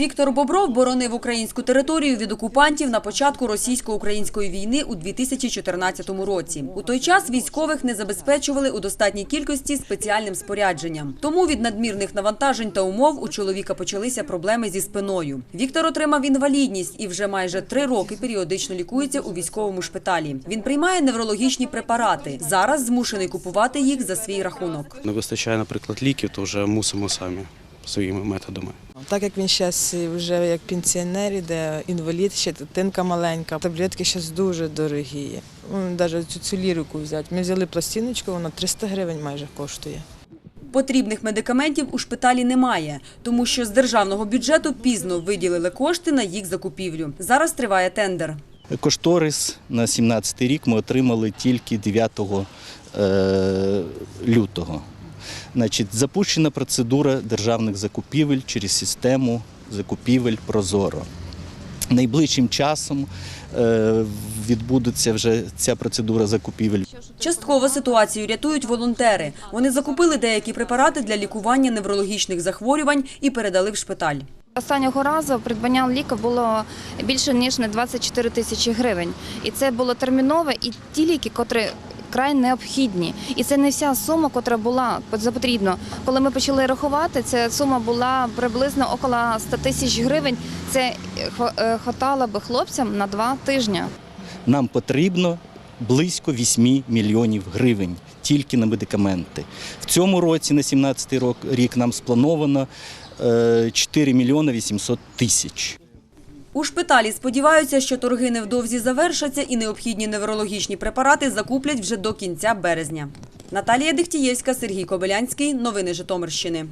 Віктор Бобров боронив українську територію від окупантів на початку російсько-української війни у 2014 році. У той час військових не забезпечували у достатній кількості спеціальним спорядженням. Тому від надмірних навантажень та умов у чоловіка почалися проблеми зі спиною. Віктор отримав інвалідність і вже майже три роки періодично лікується у військовому шпиталі. Він приймає неврологічні препарати. Зараз змушений купувати їх за свій рахунок. Не вистачає, наприклад, ліків, то вже мусимо самі своїми методами. Так як він зараз вже як пенсіонер іде, інвалід, ще дитинка маленька, таблетки зараз дуже дорогі. Навіть цю, цю лірику взяти. Ми взяли пластиночку, вона 300 гривень майже коштує. Потрібних медикаментів у шпиталі немає, тому що з державного бюджету пізно виділили кошти на їх закупівлю. Зараз триває тендер. Кошторис на 17 рік ми отримали тільки 9 е, лютого. Значить, запущена процедура державних закупівель через систему закупівель Прозоро. Найближчим часом е, відбудеться вже ця процедура закупівель. Частково ситуацію рятують волонтери. Вони закупили деякі препарати для лікування неврологічних захворювань і передали в шпиталь. Останнього разу придбання ліку було більше ніж на 24 тисячі гривень. І це було термінове, і ті ліки, котрі край необхідні. І це не вся сума, котра була потрібно. Коли ми почали рахувати, ця сума була приблизно около 100 тисяч гривень. Це е, хватало би хлопцям на два тижні. Нам потрібно близько 8 мільйонів гривень тільки на медикаменти. В цьому році, на 17 рок- рік, нам сплановано е, 4 мільйони 800 тисяч. У шпиталі сподіваються, що торги невдовзі завершаться і необхідні неврологічні препарати закуплять вже до кінця березня. Наталія Дихтієвська, Сергій Кобилянський. Новини Житомирщини.